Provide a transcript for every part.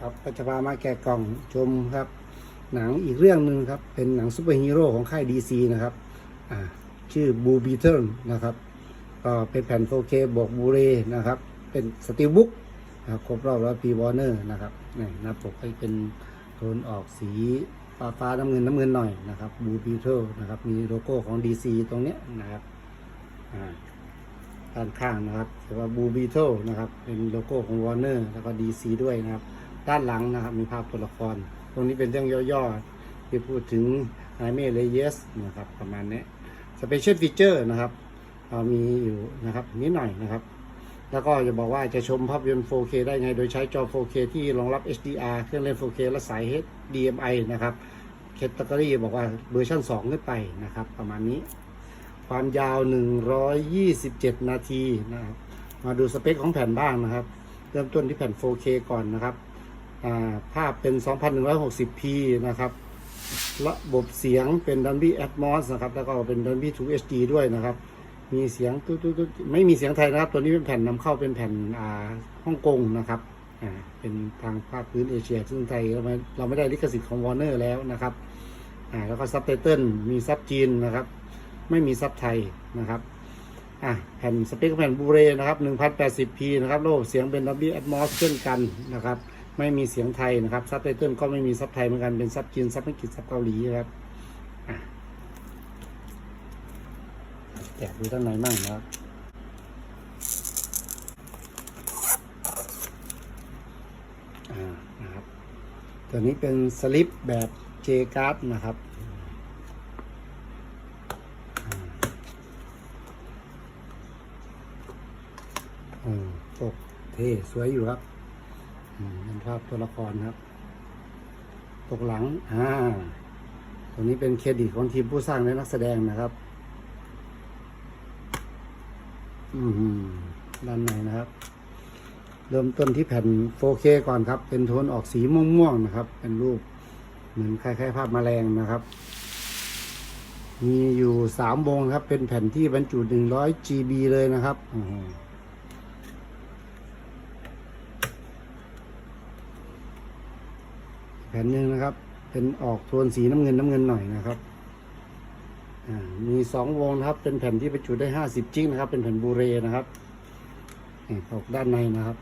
ครับก็จะพามาแกะกล่องชมครับ หนังอีกเรื่องหนึ่งครับ เป็นหนังซูเปอร์ฮีโร่ของค่าย DC นะครับอ่าชื่อ Blue Beetle นะครับก็เป็นแผ่น 4K บวกบูเรนะครับ เป็นสตีลบุ๊กครับครบรอบร้อยปีวอร์เนอร์นะครับนี่หน้าปกให้เป็นโทนออกสีฟ้าฟ้าน้ำเงินน้ำเงินหน่อยนะครับ Blue Beetle นะครับ มีโลโก้ของ DC ตรงเนี้ยนะครับอ่าด้านข้างนะครับเรียกว่าบูบีเทิลนะครับ เป็นโลโก้ของ Warner แล้วก็ DC ด้วยนะครับ ด้านหลังนะครับ มีภาพตัวละคร ตรงนี้เป็นเรื่องย่อๆที่พูดถึงไฮเมเลเยสนะครับประมาณนี้สเปเชียลฟีเจอร์นะครับมีอยู่นะครับนิดหน่อยนะครับ แล้วก็จะบอกว่าจะชมภาพยนตร์ 4K ได้ไง โดยใช้จอ 4K ที่รองรับ HDR เครื่องเล่น 4K และสาย HDMI นะครับแคตตาล็อบอกว่าเวอร์ชัน2ขึ้นไปนะครับ ประมาณนี้ ความยาว 127 นาทีนะครับ มาดูสเปคของแผ่นบ้างนะครับ เริ่มต้นที่แผ่น 4K ก่อนนะครับ ภาพเป็น 2160p นะครับ ระบบเสียงเป็น Dolby Atmos นะครับ แล้วก็เป็น Dolby 2 HD ด้วยนะครับ มีเสียงตุ๊ดๆไม่มีเสียงไทยนะครับ ตัวนี้เป็นแผ่นนำเข้าเป็นแผ่นอ่าฮ่องกงนะครับอ่าเป็นทางภาคพื้นเอเชีย ซึ่งไทยเราไม่เราไม่ได้ลิขสิทธิ์ของ Warner แล้วนะครับอ่าแล้วก็ซับไตเติลมีซับจีนนะครับ ไม่มีซับไทยนะครับอะแผ่นสเปคแผ่นบูเรนะครับ 1080p นะครับระบบเสียงเป็น Dolby Atmos เช่นกันนะครับ ไม่มีเสียงไทยนะครับซับไตเติลก็ไม่มีซับไทยเหมือนกันเป็นซับจีนซับอังกฤษซับเกาหลีนะครับแกะดูด้านในมั่งนะครับอ่านะครับ ตัวนี้เป็นสลิปแบบ J card นะครับอืมปกเท่สวยอยู่ครับ เป็นภาพตัวละครครับปกหลัง อ่า ตัวนี้เป็นเครดิตของทีมผู้สร้างและนักแสดงนะครับ อืมด้านในนะครับ เริ่มต้นที่แผ่น 4K ก่อนครับ เป็นโทนออกสีม่วงๆนะครับ เป็นรูปเหมือนคล้ายๆ ภาพแมลงนะครับ มีอยู่สามวงครับ เป็นแผ่นที่บรรจุ 100 GB เลยนะครับอือ แผ่นหนึ่งนะครับ เป็นออกโทนสีน้ำเงินน้ำเงินหน่อยนะครับมีสองวงนะครับ เป็นแผ่นที่บรรจุได้ห้าสิบจิกนะครับ เป็นแผ่นบูเรนะครับนี่ตกด้านในนะครับ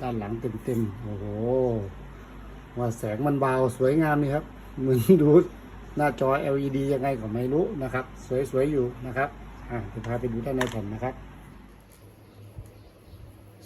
ด้านหลังเต็มๆโอ้โหว่าแสงมันเบาสวยงามนี่ครับเหมือนดูหน้าจอ LED ยังไงก็ไม่รู้นะครับ สวยๆอยู่นะครับอ่าจะพาไปดูด้านในแผ่นนะครับ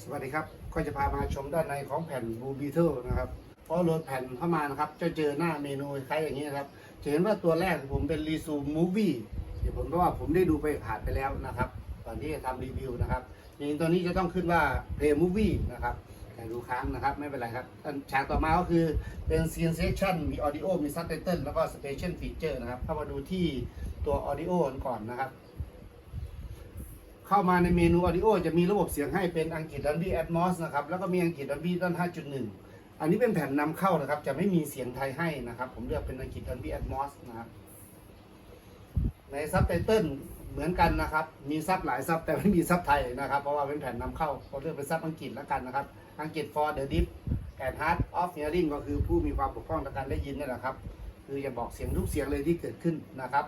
สวัสดีครับ ก็จะพามาชมด้านในของแผ่น Blue Beetle นะครับพอโหลดแผ่นเข้ามานะครับจะเจอหน้าเมนูคล้ายอย่างนี้นะครับจะเห็นว่าตัวแรกผมเป็น r e s u m Movie เดี๋ยวผมเพราะว่าผมได้ดูไปผ่านไปแล้วนะครับตอนที่จะทำรีวิวนะครับจริงตัวนี้จะต้องขึ้นว่า Play Movie นะครับแต่ดูค้างนะครับไม่เป็นไรครับฉากต่อมาก็คือเป็น Scene Section มี Audio มี Subtitle แล้วก็ Special Feature นะครับเข้ามาดูที่ตัว Audio กันก่อนนะครับ เข้ามาในเมนู Audio จะมีระบบเสียงให้เป็นอังกฤษ Dolby Atmos นะครับ แล้วก็มีอังกฤษ Dolby ต้น5.1 อันนี้เป็นแผ่นนำเข้านะครับ จะไม่มีเสียงไทยให้นะครับ ผมเลือกเป็นอังกฤษ Dolby Atmos นะครับ ในซับไตเติลเหมือนกันนะครับ มีซับหลายซับแต่ไม่มีซับไทยนะครับ เพราะว่าเป็นแผ่นนำเข้าก็เลือกเป็นซับอังกฤษแล้วกันนะครับ อังกฤษ for the deaf and hard of hearing ก็คือผู้มีความบกพร่องทางการได้ยินนั่แหละครับ คือจะบอกเสียงทุกเสียงเลยที่เกิดขึ้นนะครับ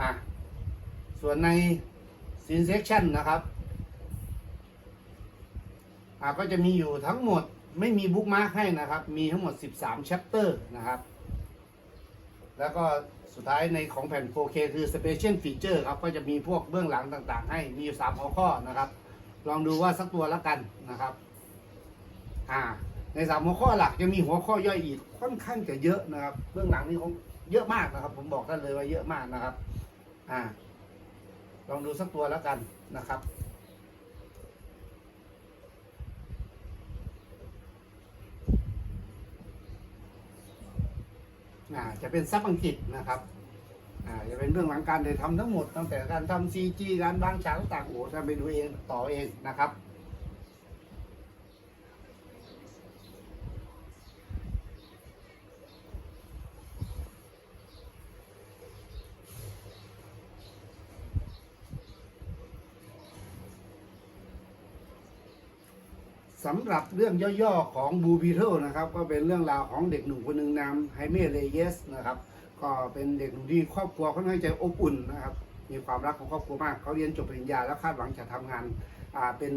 อะ ส่วนใน ซีนเซ c ชันนะครับอ่าก็จะมีอยู่ทั้งหมดไม่มีบุ๊กมาร์คให้นะครับ มีทั้งหมด 13 chapter นะครับ แล้วก็สุดท้ายในของแผ่น 4K คือ Special Feature ครับ ก็จะมีพวกเบื้องหลังต่างๆ ให้ มีอยู่ 3 หัวข้อนะครับ ลองดูว่าสักตัวละกันนะครับ อ่า ในสามหัวข้อหลักจะมีหัวข้อย่อยอีกค่อนข้างจะเยอะนะครับ เบื้องหลังนี่คงเยอะมากนะครับ ผมบอกได้เลยว่าเยอะมากนะครับ อ่า ลองดูสักตัวแล้วกันนะครับอ่าจะเป็นซับอังกฤษนะครับอ่าจะเป็นเรื่องหลังการเด้ทำทั้งหมดตั้งแต่การทำซีจีการบางฉากต่างโอ้ถ้าไปดูเองต่อเองนะครับ สำหรับเรื่องย่อๆของบูบีเทิลนะครับก็เป็นเรื่องราวของเด็กหนุ่มคนหนึ่งนามไฮเมเลเยสนะครับก็เป็นเด็กหนุ่มที่ครอบครัวค่อนข้างจะอบอุ่นนะครับมีความรักของครอบครัวมากเขาเรียนจบปริญญาแล้วคาดหวังจะทำงานอ่าเป็น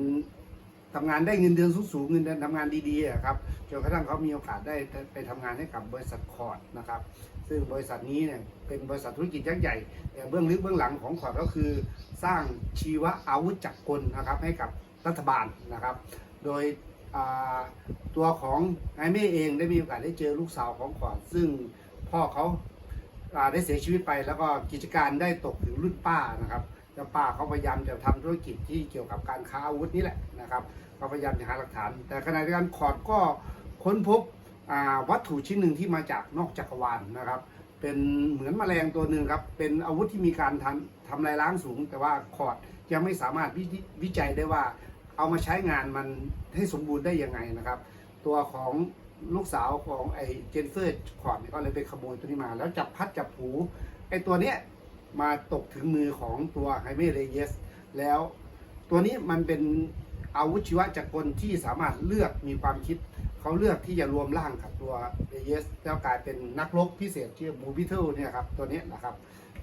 ทำงานได้เงินเดือนสูงๆเงินเดือนทำงานดีๆครับจนกระทั่งเขามีโอกาสได้ไปทำงานให้กับบริษัทคอร์ดนะครับซึ่งบริษัทนี้เนี่ยเป็นบริษัทธุรกิจยักษ์ใหญ่แต่เบื้องลึกเบื้องหลังของคอร์ดก็คือ สร้างชีวอาวุธจักรกลนะครับให้กับรัฐบาลนะครับ โดยตัวของไอเม่เองได้มีโอกาสได้เจอลูกสาวของขวัญซึ่งพ่อเขาาได้เสียชีวิตไป แล้วก็กิจการได้ตกถึงรุ่นป้านะครับแล้วป้าเขาพยายามจะทำธุรกิจที่เกี่ยวกับการค้าอาวุธนี่แหละนะครับก็พยายามจะหาหลักฐาน แต่ขณะเดียวกันคอดก็ค้นพบวัตถุชิ้นหนึ่งที่มาจากนอกจักรวาลนะครับ เป็นเหมือนแมลงตัวหนึ่งครับ เป็นอาวุธที่มีการทำทำลายล้างสูง แต่ว่าคอร์ดยังไม่สามารถวิวิจัยได้ว่า เอามาใช้งานมันให้สมบูรณ์ได้ยังไงนะครับ ตัวของลูกสาวของไอ้เจนเฟอร์คอร์ดเนี่ยก็เลยไปขโมยตัวนี้มา แล้วจับพัดจับผูไอ้ตัวเนี้ยมาตกถึงมือของตัวไฮเมเรเยสแล้วตัวนี้มันเป็นอาวุธชีวจักรกลที่สามารถเลือกมีความคิด เขาเลือกที่จะรวมร่างกับตัวเรเยสแล้วกลายเป็นนักรบพิเศษชื่บูบิเทิลเนี่ยครับตัวนี้นะครับ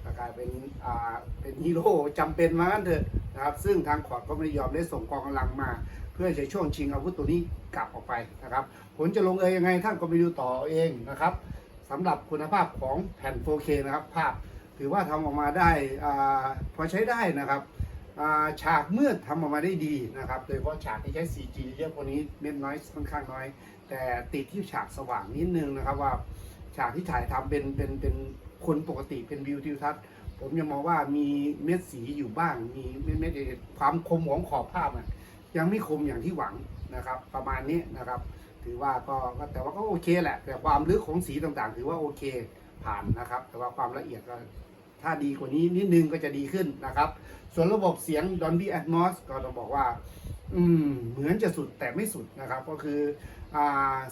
ก็กลายเป็นอ่าเป็นฮีโร่จำเป็นมากันเถอะนะครับ ซึ่งทางขอดก็ไม่ได้ยอมได้ส่งกองกำลังมา เพื่อจะช่วงชิงอาวุธตัวนี้กลับออกไปนะครับ ผลจะลงเอยยังไงท่านก็ไปดูต่อเองนะครับสำหรับคุณภาพของแผ่น 4K นะครับ ภาพถือว่าทำออกมาได้อาพอใช้ได้นะครับฉากมืดทำออกมาได้ดีนะครับ โดยเฉพาะฉากที่ใช้ CG เยอะกว่านี้เม็ดน้อยค่อนข้างน้อย แต่ติดที่ฉากสว่างนิดนึงนะครับว่าฉากที่ถ่ายทำเป็นเป็นเป็น คนปกติเป็นวิวทิวทัศน์ผมยังมองว่ามีเม็ดสีอยู่บ้าง มีเม็ดเม็ดความคมของขอบภาพอะยังไม่คมอย่างที่หวังนะครับ ประมาณนี้นะครับ ถือว่าก็แต่ว่าก็โอเคแหละ แต่ความลึกของสีต่างๆ ถือว่าโอเคผ่านนะครับ แต่ว่าความละเอียดก็ถ้าดีกว่านี้นิดนึงก็จะดีขึ้นนะครับ ส่วนระบบเสียง Dolby Atmos ก็ต้องบอกว่า อืมเหมือนจะสุดแต่ไม่สุดนะครับ ก็คือ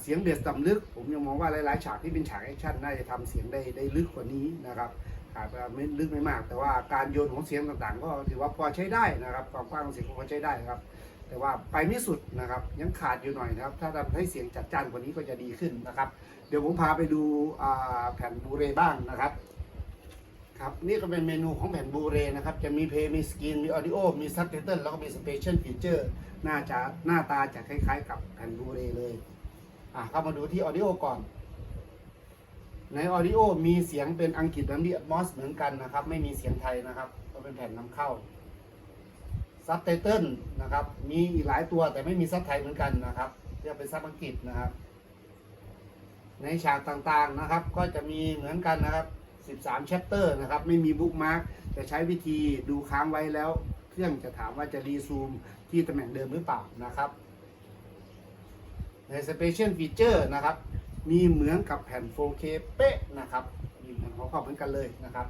เสียงเบสต่ำลึก ผมยังมองว่าหลายๆฉากที่เป็นฉากแอคชั่นน่าจะทำเสียงได้ได้ลึกกว่านี้นะครับอาจจะไม่ลึกไม่มาก แต่ว่าการโยนของเสียงต่างๆ ก็ถือว่าพอใช้ได้นะครับความกว้างของเสียงก็พอใช้ได้ครับ แต่ว่าไปไม่สุดนะครับยังขาดอยู่หน่อยนะครับ ถ้าทำให้เสียงจัดจ้านกว่านี้ก็จะดีขึ้นนะครับ เดี๋ยวผมพาไปดูแผ่นบูเรบ้างนะครับครับนี่ก็เป็นเมนูของแผ่นบูเรนะครับ จะมีเพลย์มีสกรีนมีออดิโอมีซับไตเติลแล้วก็มีสเปเชียลฟีเจอร์ น่าจะหน้าตาจะคล้าย ๆ กับแผ่นบูเรเลย อะเข้ามาดูที่ออดิโอก่อน ในออดิโอมีเสียงเป็นอังกฤษดัมบี้มอสเหมือนกันนะครับ ไม่มีเสียงไทยนะครับก็เป็นแผ่นนำเข้าซับไตเติลนะครับ มีอีกหลายตัวแต่ไม่มีซับไทยเหมือนกันนะครับเรียกเป็นซับอังกฤษนะครับ ในฉากต่างๆนะครับ ก็จะมีเหมือนกันนะครับ 13 chapter นะครับ ไม่มีบุ๊กมาร์กจะใช้วิธีดูค้างไว้แล้ว เครื่องจะถามว่าจะรีซูมที่ตำแหน่งเดิมหรือเปล่านะครับ ใน Special Feature นะครับ มีเหมือนกับแผ่น 4K เป๊ะนะครับมีเหมือนของเขาเหมือนกันเลยนะครับ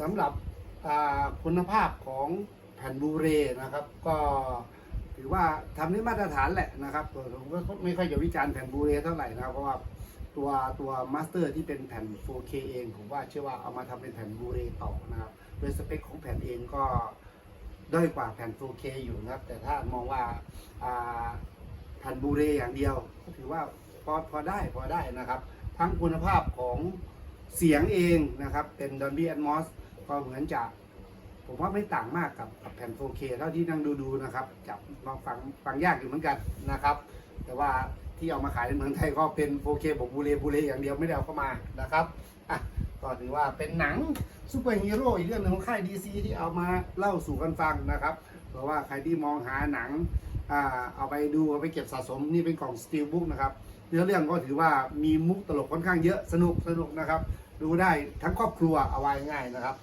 สำหรับคุณภาพของ แผ่นบูเรย์นะครับ ก็ถือว่าทำได้มาตรฐานแหละนะครับตัวผมก็ไม่ค่อยจะวิจารณ์แผ่นบูเรย์เท่าไหร่นะครับ เพราะว่าตัวตัวมาสเตอร์ที่เป็นแผ่น 4K เองผมว่าเชื่อว่าเอามาทำเป็นแผ่นบูเรย์ต่อนะครับโดยสเปคของแผ่นเองก็ด้อยกว่าแผ่น 4K อยู่นะครับ แต่ถ้ามองว่าแผ่นบูเรย์อย่างเดียวก็ถือว่าพอพอได้พอได้นะครับ ทั้งคุณภาพของเสียงเองนะครับ เป็น Dolby Atmos ก็เหมือนจะ ผมว่าไม่ต่างมากกับกับแผ่น 4K เท่าที่นั่งดูๆนะครับจับมาฟังฟังยากอยู่เหมือนกันนะครับ แต่ว่าที่เอามาขายในเมืองไทยก็เป็น 4K บอกบูเลบูเลอย่างเดียวไม่ได้เอาเข้ามานะครับอะก็ถือว่าเป็นหนังซูเปอร์ฮีโร่อีกเรื่องหนึ่งของค่าย DC ที่เอามาเล่าสู่กันฟังนะครับ เพราะว่าใครที่มองหาหนังอ่าเอาไปดูเอาไปเก็บสะสมนี่เป็นกล่องสตีลบุ๊กนะครับเนื้อเรื่องก็ถือว่ามีมุกตลกค่อนข้างเยอะสนุกสนุกนะครับ ดูได้ทั้งครอบครัวเอาไว้ง่ายนะครับ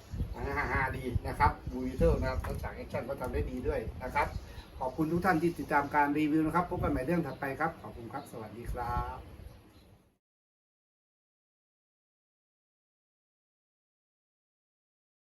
ฮ่าฮาดีนะครับบูวิเทอร์นะครับแล้วฉากแอคชั่นก็ทำได้ดีด้วยนะครับ ขอบคุณทุกท่านที่ติดตามการรีวิวนะครับ พบกันใหม่เรื่องถัดไปครับ ขอบคุณครับ สวัสดีครับ